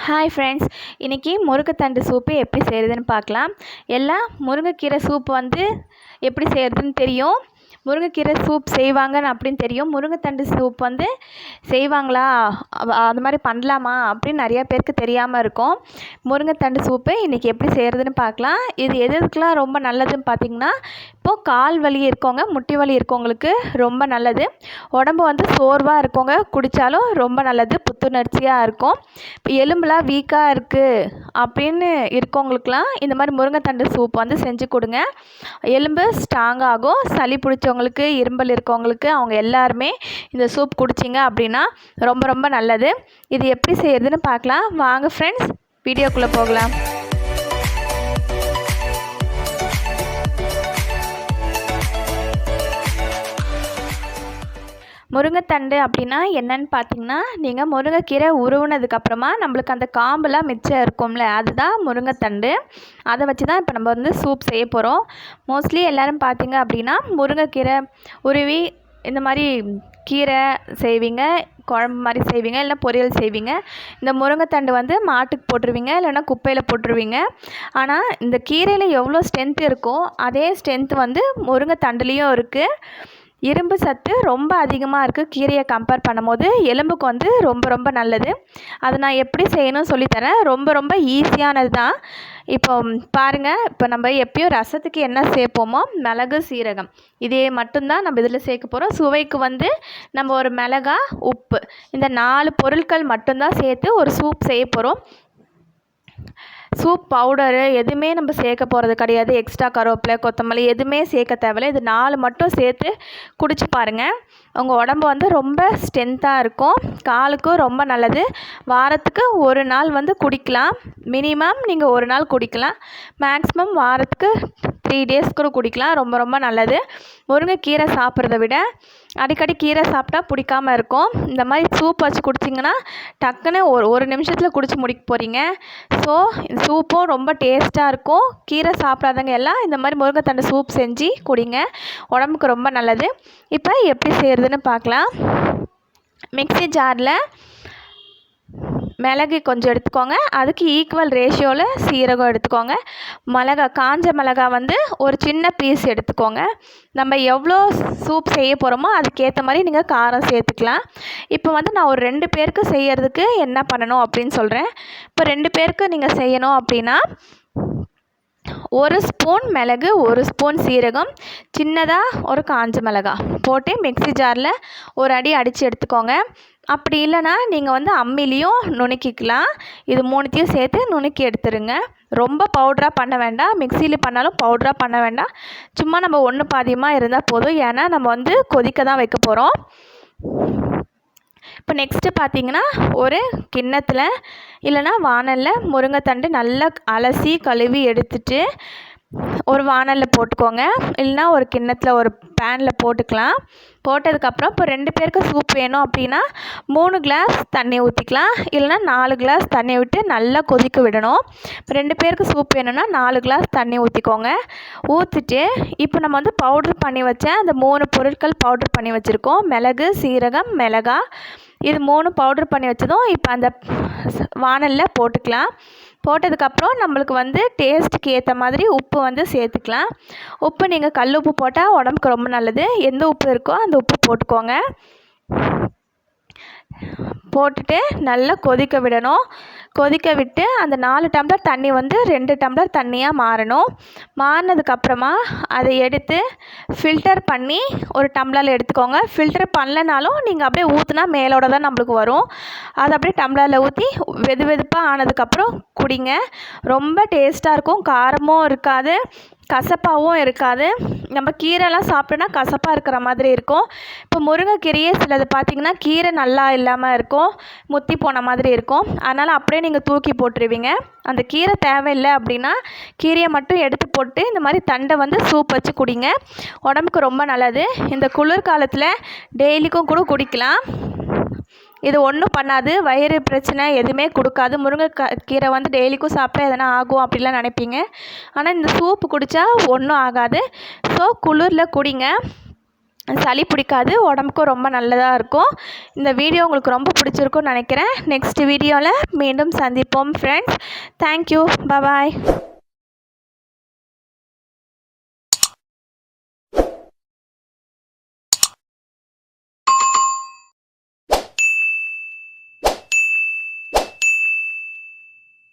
Hi friends இன்றைக்கி முருங்கைத்தண்டு soup எப்படி செய்கிறதுன்னு பார்க்கலாம். எல்லாம் முருங்கைக்கீரை சூப் வந்து எப்படி செய்கிறதுன்னு தெரியும். முருங்கைக்கீரை சூப் செய்வாங்கன்னு அப்படின்னு தெரியும். முருங்கைத்தண்டு சூப் வந்து செய்வாங்களா? அந்த அது மாதிரி பண்ணலாமா அப்படின்னு நிறையா பேருக்கு தெரியாமல் இருக்கும். முருங்கைத்தண்டு சூப்பு இன்றைக்கி எப்படி செய்கிறதுன்னு பார்க்கலாம். இது எது எதுக்கெலாம் ரொம்ப நல்லதுன்னு பார்த்தீங்கன்னா இப்போது கால் வலி இருக்கவங்க முட்டி வலி இருக்கவங்களுக்கு ரொம்ப நல்லது. உடம்பு வந்து சோர்வாக இருக்கவங்க குடித்தாலும் ரொம்ப நல்லது புத்துணர்ச்சியாக இருக்கும். இப்போ எலும்புலாம் வீக்காக இருக்குது அப்படின்னு இருக்கவங்களுக்குலாம் இந்த மாதிரி முருங்கைத்தண்டு சூப் வந்து செஞ்சு கொடுங்க. எலும்பு ஸ்ட்ராங் ஆகும். சளி பிடிச்சவங்களுக்கு இரும்பல் இருக்கவங்களுக்கு அவங்க எல்லாருமே இந்த சூப் குடிச்சிங்க அப்படின்னா ரொம்ப ரொம்ப நல்லது. இது எப்படி செய்யறதுன்னு பார்க்கலாம். வாங்க ஃப்ரெண்ட்ஸ் வீடியோக்குள்ளே போகலாம். முருங்கைத்தண்டு அப்படின்னா என்னன்னு பார்த்தீங்கன்னா நீங்கள் முருங்கைக்கீரை உருவினதுக்கப்புறமா நம்மளுக்கு அந்த காம்புலாம் மிச்சம் இருக்கும்ல அதுதான் முருங்கைத்தண்டு. அதை வச்சு தான் இப்போ நம்ம வந்து சூப் செய்ய போகிறோம் மோஸ்ட்லி எல்லோரும் பார்த்தீங்க அப்படின்னா முருங்கைக்கீரை உருவி இந்த மாதிரி கீரை செய்வீங்க குழம்பு மாதிரி செய்வீங்க இல்லைனா பொரியல் செய்வீங்க. இந்த முருங்கைத்தண்டு வந்து மாட்டுக்கு போட்டுருவீங்க இல்லைன்னா குப்பையில் போட்டுருவீங்க. ஆனால் இந்த கீரையில் எவ்வளோ ஸ்ட்ரென்த் இருக்கோ அதே ஸ்ட்ரென்த் வந்து முருங்கைத்தண்டுலேயும் இருக்குது இரும்பு சத்து ரொம்ப அதிகமாக இருக்குது கீரையை கம்பேர் பண்ணும்போது எலும்புக்கு வந்து ரொம்ப ரொம்ப நல்லது. அதை நான் எப்படி செய்யணும்னு சொல்லித்தரேன். ரொம்ப ரொம்ப ஈஸியானது தான் இப்போ பாருங்கள் இப்போ நம்ம எப்பயும் ரசத்துக்கு என்ன சேர்ப்போமோ? மிளகு சீரகம். இதே மட்டும்தான் நம்ம இதில் சேர்க்க போகிறோம் சுவைக்கு வந்து நம்ம ஒரு மிளகா உப்பு. இந்த நாலு பொருட்கள் மட்டும்தான் சேர்த்து ஒரு சூப் செய்ய போகிறோம் சூப் பவுடரு எதுவுமே நம்ம சேர்க்க போகிறது கிடையாது. எக்ஸ்ட்ரா கருவேப்பிலை கொத்தமல்லி எதுவுமே சேர்க்க தேவையில்ல. இது நாலு மட்டும் சேர்த்து குடிச்சு பாருங்கள் உங்கள் உடம்பு வந்து ரொம்ப ஸ்ட்ரென்த்தாக இருக்கும். காலுக்கும் ரொம்ப நல்லது. வாரத்துக்கு ஒரு நாள் வந்து குடிக்கலாம். மினிமம் நீங்கள் ஒரு நாள் குடிக்கலாம். மேக்ஸிமம் வாரத்துக்கு த்ரீ டேஸ் கூட குடிக்கலாம். ரொம்ப ரொம்ப நல்லது. முருங்கைக்கீரை சாப்பிட்றத விட அடிக்கடி கீரை சாப்பிட்டா பிடிக்காம இருக்கும். இந்த மாதிரி சூப் வச்சு குடிச்சிங்கன்னா டக்குன்னு ஒரு ஒரு நிமிஷத்தில் குடிச்சு முடிக்க போகிறீங்க ஸோ சூப்பும் ரொம்ப டேஸ்ட்டாக இருக்கும். கீரை சாப்பிடாதவங்க எல்லாம் இந்த மாதிரி முருங்கைத்தண்டு சூப் செஞ்சு குடிங்க. உடம்புக்கு ரொம்ப நல்லது. இப்போ எப்படி செய்கிறதுன்னு பார்க்கலாம். மிக்ஸி ஜாரில் மிளகு கொஞ்சம் எடுத்துக்கோங்க. அதுக்கு ஈக்குவல் ரேஷியோவில் சீரகம் எடுத்துக்கோங்க. மிளகா காஞ்ச மிளகா வந்து ஒரு சின்ன பீஸ் எடுத்துக்கோங்க. நம்ம எவ்வளோ சூப் செய்ய போகிறோமோ அதுக்கேற்ற மாதிரி நீங்கள் காரம் சேர்த்துக்கலாம். இப்போ வந்து நான் ஒரு ரெண்டு பேருக்கு செய்கிறதுக்கு என்ன பண்ணணும் அப்படின்னு சொல்கிறேன் இப்போ ரெண்டு பேருக்கு நீங்கள் செய்யணும் அப்படின்னா ஒரு ஸ்பூன் மிளகு ஒரு ஸ்பூன் சீரகம் சின்னதாக ஒரு காஞ்ச மிளகா போட்டு மிக்ஸி ஜாரில் ஒரு அடி அடித்து எடுத்துக்கோங்க. அப்படி இல்லைன்னா நீங்கள் வந்து அம்மிலையும் நுணுக்கிக்கலாம். இது மூணுத்தையும் சேர்த்து நுணுக்கி எடுத்துருங்க. ரொம்ப பவுட்ராக பண்ண வேண்டாம். மிக்சியில் பண்ணாலும் பவுட்ராக பண்ண வேண்டாம். சும்மா நம்ம ஒன்று பாதியமாக இருந்தால் போதும். ஏன்னா நம்ம வந்து கொதிக்க தான் வைக்க போகிறோம் இப்போ நெக்ஸ்ட்டு பார்த்தீங்கன்னா ஒரு கிண்ணத்தில் இல்லைன்னா வாணலில் முருங்கைத்தண்டு நல்லா அலசி கழுவி எடுத்துட்டு ஒரு வாணலில் போட்டுக்கோங்க. இல்லைன்னா ஒரு கிண்ணத்தில் ஒரு பேனில் போட்டுக்கலாம். போட்டதுக்கப்புறம் இப்போ ரெண்டு பேருக்கு சூப் வேணும் அப்படின்னா மூணு கிளாஸ் தண்ணி ஊற்றிக்கலாம் இல்லைன்னா நாலு கிளாஸ் தண்ணி விட்டு நல்லா கொதிக்க விடணும். இப்போ ரெண்டு பேருக்கு சூப் வேணும்னா நாலு கிளாஸ் தண்ணி ஊற்றிக்கோங்க ஊற்றிட்டு இப்போ நம்ம வந்து பவுட்ரு பண்ணி வச்ச அந்த மூணு பொருட்கள் பவுட்ரு பண்ணி வச்சுருக்கோம். மிளகு சீரகம் மிளகா இது மூணு பவுட்ரு பண்ணி வச்சதும் இப்போ அந்த வாணலில் போட்டுக்கலாம். போட்டதுக்கப்புறம் நம்மளுக்கு வந்து டேஸ்ட்டுக்கு ஏற்ற மாதிரி உப்பு வந்து சேர்த்துக்கலாம். உப்பு நீங்கள் கல் உப்பு போட்டால் உடம்புக்கு ரொம்ப நல்லது. எந்த உப்பு இருக்கோ அந்த உப்பு போட்டுக்கோங்க. போட்டுட்டு நல்லா கொதிக்க விடணும். கொதிக்க விட்டு அந்த நாலு டம்ளர் தண்ணி வந்து ரெண்டு டம்ளர் தண்ணியாக மாறணும். மாறினதுக்கப்புறமா அதை எடுத்து ஃபில்டர் பண்ணி ஒரு டம்ளரில் எடுத்துக்கோங்க. ஃபில்டர் பண்ணலனாலும் நீங்கள் அப்படியே ஊற்றுனா மேலோட தான் நம்மளுக்கு வரும். அதை அப்படியே டம்ளரில் ஊற்றி வெது வெதுப்பாக ஆனதுக்கப்புறம் குடிங்க. ரொம்ப டேஸ்ட்டாக இருக்கும். காரமும் இருக்காது. கசப்பாகவும் இருக்காது. நம்ம கீரைலாம் சாப்பிட்டோன்னா கசப்பாக இருக்கிற மாதிரி இருக்கும். இப்போ முருங்கைக்கீரையே சிலது பார்த்திங்கன்னா கீரை நல்லா இல்லாமல் இருக்கும். முத்தி போன மாதிரி இருக்கும். அதனால் அப்படியே நீங்கள் தூக்கி போட்டுருவீங்க. அந்த கீரை தேவையில்லை அப்படின்னா கீரையை மட்டும் எடுத்து போட்டு இந்த மாதிரி தண்டை வந்து சூப் வச்சு குடிங்க. உடம்புக்கு ரொம்ப நல்லது. இந்த குளிர்காலத்தில் டெய்லிக்கும் கூட குடிக்கலாம். இது ஒன்றும் பண்ணாது வயிறு பிரச்சனை எதுவுமே கொடுக்காது. முருங்கை கீரை வந்து டெய்லிக்கும் சாப்பிட்டா எதனா ஆகும் அப்படிலாம் நினைப்பீங்க. ஆனால் இந்த சூப்பு குடித்தா ஒன்றும் ஆகாது. ஸோ குளிரில் குடிங்க. சளி பிடிக்காது உடம்புக்கும் ரொம்ப நல்லதாக இருக்கும். இந்த வீடியோ உங்களுக்கு ரொம்ப பிடிச்சிருக்கும்னு நினைக்கிறேன். நெக்ஸ்ட் வீடியோவில் மீண்டும் சந்திப்போம் ஃப்ரெண்ட்ஸ் தேங்க்யூ பபாய்